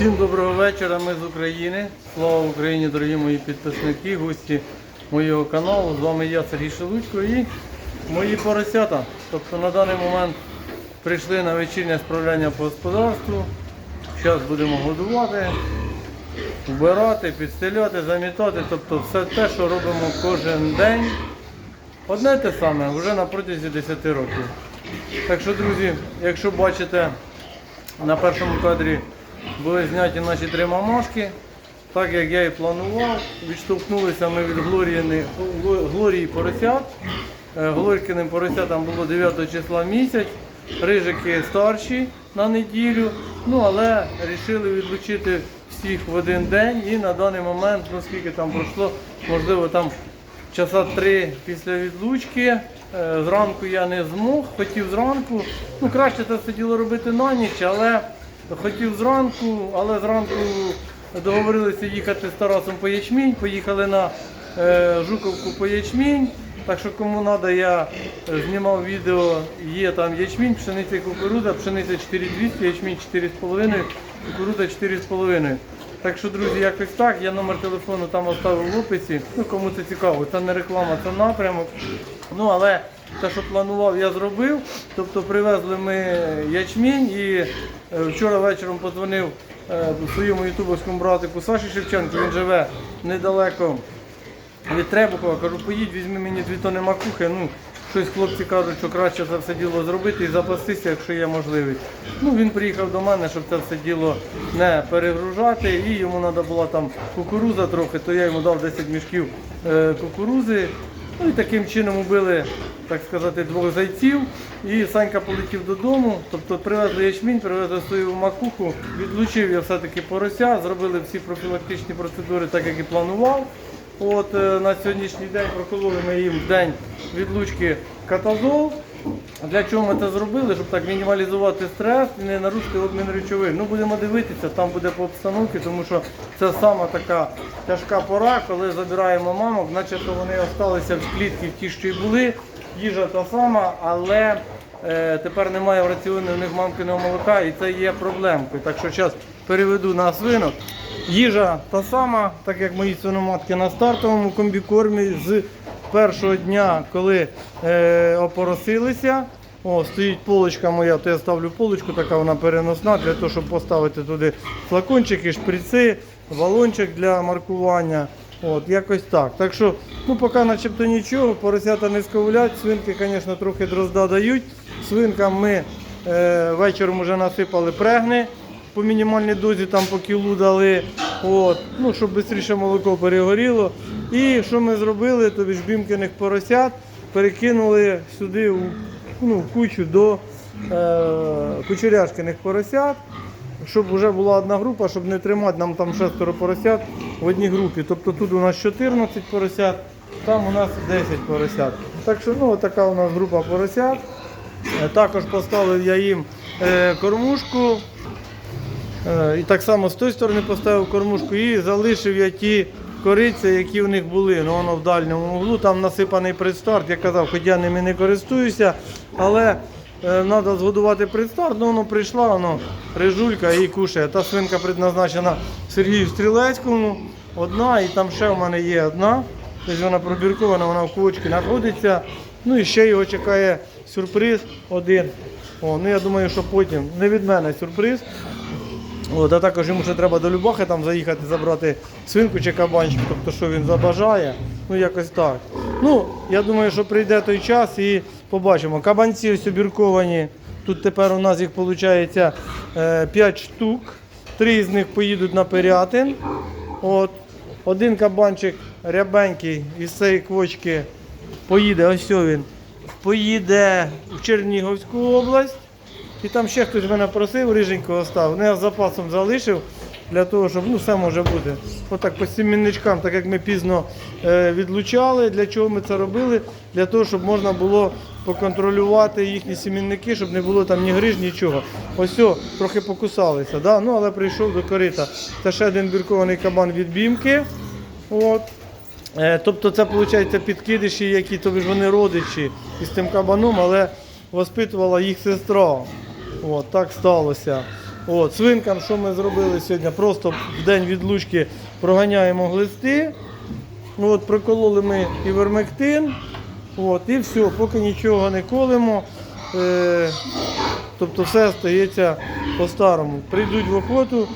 Всім доброго вечора, ми з України. Слава Україні, дорогі мої підписники, гості моєго каналу. З вами я, Сергій Шелудько і мої поросята. Тобто на даний момент прийшли на вечірнє справляння по господарству. Зараз будемо годувати, вбирати, підстеляти, замітати. Тобто все те, що робимо кожен день. Одне те саме, вже на протязі 10 років. Так що, друзі, якщо бачите, на першому кадрі були зняті наші три мамашки. Так як я і планував, відштовхнулися ми від Глорії поросят. Е, Глорькиним поросятам було 9 числа місяць, рижики старші на неділю. Ну але вирішили відлучити всіх в один день і на даний момент, ну скільки там пройшло, можливо там часа три після відлучки. Е, Зранку я не змог, хотів зранку. Ну краще це все діло робити на ніч, але хотів зранку, але зранку договорилися їхати з Тарасом по ячмінь, поїхали на е, Жуковку по ячмінь. Так що кому треба, я е, знімав відео, є там ячмінь, пшениця і кукурудза, пшениця 4200, ячмінь 4,5, кукурудза 4,5. Так що, друзі, якось так. Я номер телефону там оставив в описі. Ну, кому це цікаво, це не реклама, це напрямок. Ну, але те, що планував, я зробив. Тобто привезли ми ячмінь і е, вчора вечором подзвонив е, своєму ютубовському братику Саші Шевченку, він живе недалеко від Требухова. Кажу, поїдь, візьми мені дві тони макухи. Ну, щось хлопці кажуть, що краще це все діло зробити і запастися, якщо є можливість. Ну, він приїхав до мене, щоб це все діло не перегружати. І йому треба була там кукуруза трохи, то я йому дав 10 мішків е, кукурузи. Ну і таким чином убили, так сказати, двох зайців. І Санька полетів додому. Тобто привезли ячмінь, привезли свою макуху, відлучив я все-таки порося, зробили всі профілактичні процедури, так як і планував. От е, на сьогоднішній день прокололи їм в день відлучки катазол. Для чого ми це зробили? Щоб так мінімалізувати стрес і не нарушити обмін речовин. Ну будемо дивитися, там буде по обстановці, тому що це сама така тяжка пора, коли забираємо мамок, начебто вони залишилися в клітці в ті, що й були. Їжа та сама, але е, тепер немає в раціоні у них мамкиного молока і це є проблемкою. Так що зараз переведу на свинок. Їжа та сама, так як мої свиноматки на стартовому комбікормі з першого дня, коли е, опоросилися. О, стоїть полочка моя, то я ставлю полочку, така вона переносна, для того, щоб поставити туди флакончики, шприци, балончик для маркування. От, якось так. Так що, ну поки начебто нічого, поросята не сковлять, свинки, звісно, трохи дрозда дають. Свинкам ми е, вечором вже насипали прегни по мінімальній дозі, там по кілу дали, от, ну, щоб швидше молоко перегоріло. І що ми зробили, тобі ж бімкиних поросят перекинули сюди ну, в кучу до е, кучеряшкиних поросят щоб вже була одна група, щоб не тримати нам там шестеро поросят в одній групі. Тобто тут у нас 14 поросят, там у нас 10 поросят. Так що ну, така у нас група поросят. Е, Також поставив я їм е, кормушку. Е, І так само з тої сторони поставив кормушку і залишив я ті кориці, які в них були. Ну, воно в дальньому углу, там насипаний предстарт. Я казав, хоч я ними не користуюся, але треба згодувати предстарт, ну воно прийшла, воно рижулька і кушає. Та свинка предназначена Сергію Стрілецькому, одна, і там ще в мене є одна. Тобто вона пробіркована, вона в кулочці знаходиться. Ну і ще його чекає сюрприз один. О, ну я думаю, що потім не від мене сюрприз. От, а також йому ще треба до Любахи там заїхати, забрати свинку чи кабанчик, тобто що він забажає. Ну якось так. Ну, я думаю, що прийде той час і побачимо. Кабанці ось обірковані. Тут тепер у нас їх виходить 5 штук. Три з них поїдуть на Пирятин. От. Один кабанчик рябенький із цієї квочки поїде, ось він, поїде в Чернігівську область. І там ще хтось мене просив, риженького став. Ну, я запасом залишив для того, щоб ну, все може бути. Отак по сімінничкам, так як ми пізно е, відлучали, для чого ми це робили? Для того, щоб можна було поконтролювати їхні сімінники, щоб не було там ні гриж, нічого. Ось о, трохи покусалися, да? ну, але прийшов до корита. Це ще один біркований кабан від бімки. От. Е, Тобто це виходить підкидиші, які тобі ж вони родичі із тим кабаном, але воспитувала їх сестра. От, так сталося. От, свинкам, що ми зробили сьогодні? Просто в день відлучки проганяємо глисти. От, прикололи ми івермектин. От, і все, поки нічого не колемо. Е, тобто все стається по-старому. Прийдуть в охоту,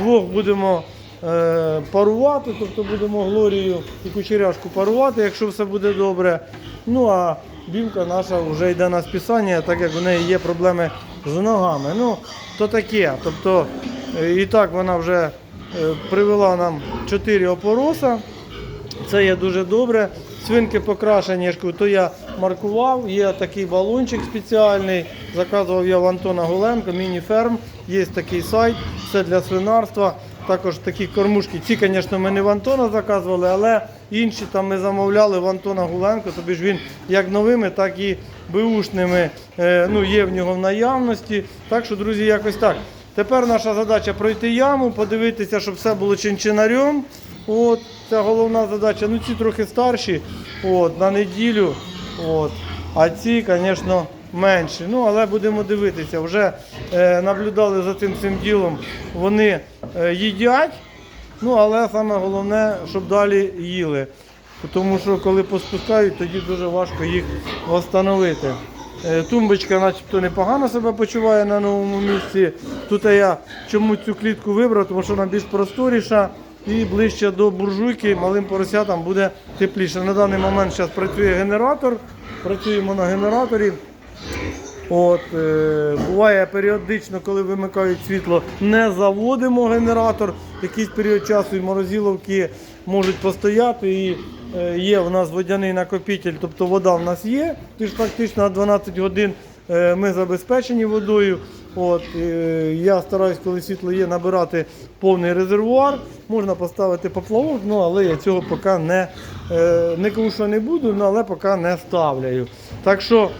двох будемо е, парувати, тобто будемо Глорію і кучеряшку парувати, якщо все буде добре. Ну а бімка наша вже йде на списання, так як у неї є проблеми з ногами. Ну, то таке. Тобто, е, і так вона вже е, привела нам 4 опороса. Це є дуже добре. Свинки покрашені, то я маркував. Є такий балончик спеціальний. Заказував я в Антона Гуленко, міні-ферм. Є такий сайт, все для свинарства. Також такі кормушки. Ці, звісно, ми не в Антона заказували, але інші там ми замовляли в Антона Гуленко. Тобі ж він як новими, так і беушними е, ну, є в нього в наявності. Так що, друзі, якось так. Тепер наша задача пройти яму, подивитися, щоб все було чинчинарем. От, це головна задача. Ну ці трохи старші, от, на неділю. От. А ці, звісно, менші. Ну, але будемо дивитися. Вже е, наблюдали за цим цим ділом. Вони е, їдять. Ну, але саме головне, щоб далі їли. Тому що коли поспускають, тоді дуже важко їх встановити. Е, Тумбочка начебто непогано себе почуває на новому місці. Тут я чому цю клітку вибрав, тому що вона більш просторіша і ближче до буржуйки малим поросятам буде тепліше. На даний момент зараз працює генератор, працюємо на генераторі. От, е, буває періодично, коли вимикають світло, не заводимо генератор. Якийсь період часу і морозиловки можуть постояти. І є в нас водяний накопитель, тобто вода в нас є. Тож фактично на 12 годин е, ми забезпечені водою. От, е, я стараюсь, коли світло є, набирати повний резервуар. Можна поставити поплавок, ну, але я цього поки не, е, не кажу, що не буду, ну, але поки не ставляю. Так що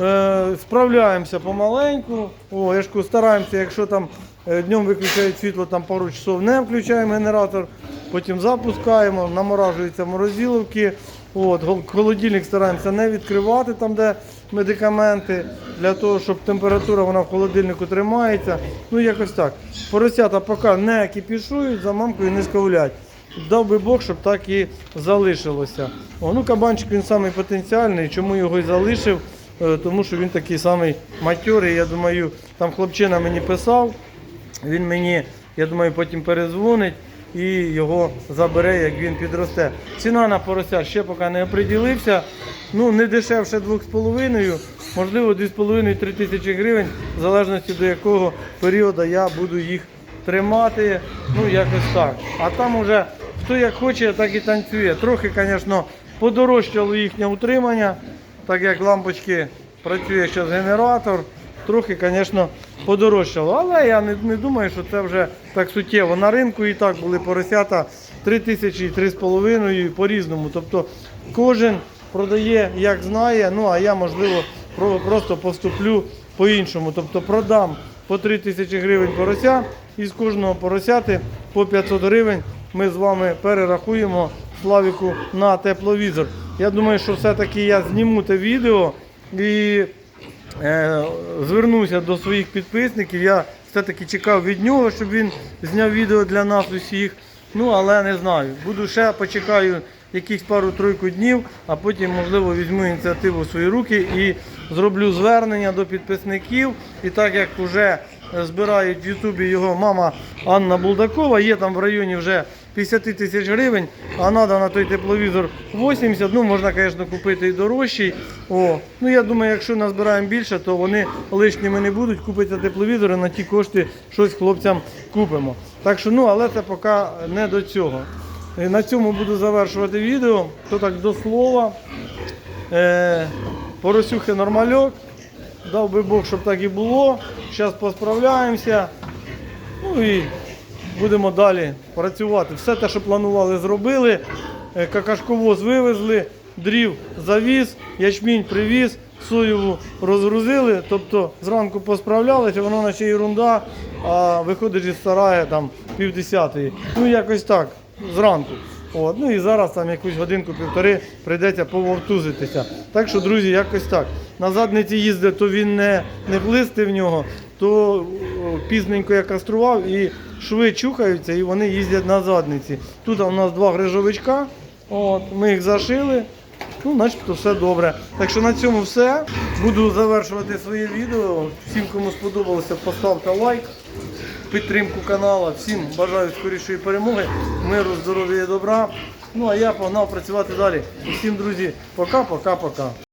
Е, справляємося помаленьку. О, я ж стараємося, якщо там е, днем виключають світло, там пару часов не включаємо генератор, потім запускаємо, наморажуються морозиловки. От, холодильник стараємося не відкривати там, де медикаменти, для того, щоб температура вона в холодильнику тримається. Ну якось так. Поросята поки не кипішують, за мамкою не сковлять. Дав би Бог, щоб так і залишилося. О, ну кабанчик він самий потенціальний. Чому його і залишив? Е, Тому що він такий самий матьорий. Я думаю, там хлопчина мені писав. Він мені, я думаю, потім перезвонить і його забере, як він підросте. Ціна на порося ще поки не оприділився. Ну, не дешевше 2,5, можливо, 2,5-3 тисячі гривень, в залежності до якого періоду я буду їх тримати. Ну, якось так. А там уже хто як хоче, так і танцює. Трохи, звісно, подорожчало їхнє утримання, так як лампочки працює зараз генератор. Трохи, звісно, подорожчало. Але я не, не думаю, що це вже так суттєво. На ринку і так були поросята 3 тисячі і 3,5 по-різному. Тобто кожен продає як знає, ну а я, можливо, просто поступлю по-іншому. Тобто продам по 3 тисячі гривень порося і з кожного поросяти по 500 гривень ми з вами перерахуємо Славіку на тепловізор. Я думаю, що все-таки я зніму те відео і е, звернуся до своїх підписників. Я все-таки чекав від нього, щоб він зняв відео для нас усіх. Ну, але не знаю. Буду ще почекаю якісь пару-тройку днів, а потім, можливо, візьму ініціативу в свої руки і зроблю звернення до підписників. І так як вже збирають в Ютубі його мама Анна Булдакова, є там в районі вже 50 тисяч гривень, а треба на той тепловізор 80, ну можна, звісно, купити і дорожчий. О, ну я думаю, якщо назбираємо більше, то вони лишніми не будуть. Купиться тепловізор і на ті кошти щось хлопцям купимо. Так що, ну, але це поки не до цього. Е, На цьому буду завершувати відео. То так до слова. Е, поросюхи нормальок. Дав би Бог, щоб так і було. Зараз посправляємося. Ну і будемо далі працювати. Все те, що планували, зробили. Е, Какашковоз вивезли, дрів завіз, ячмінь привіз, соєву розгрузили. Тобто зранку посправлялися, воно наче ерунда, а виходиш із сарая там півдесятої. Ну якось так, зранку. От, ну і зараз там якусь годинку-півтори прийдеться пововтузитися. Так що, друзі, якось так. На задниці їздить, то він не, не влисти в нього, то пізненько я кастрував і шви чухаються і вони їздять на задниці. Тут у нас два грижовичка, от, ми їх зашили. Ну, начебто все добре. Так що на цьому все. Буду завершувати своє відео. Всім, кому сподобалося, поставте лайк, підтримку каналу. Всім бажаю скорішої перемоги, миру, здоров'я і добра. Ну а я погнав працювати далі. Усім, друзі, пока, пока, пока.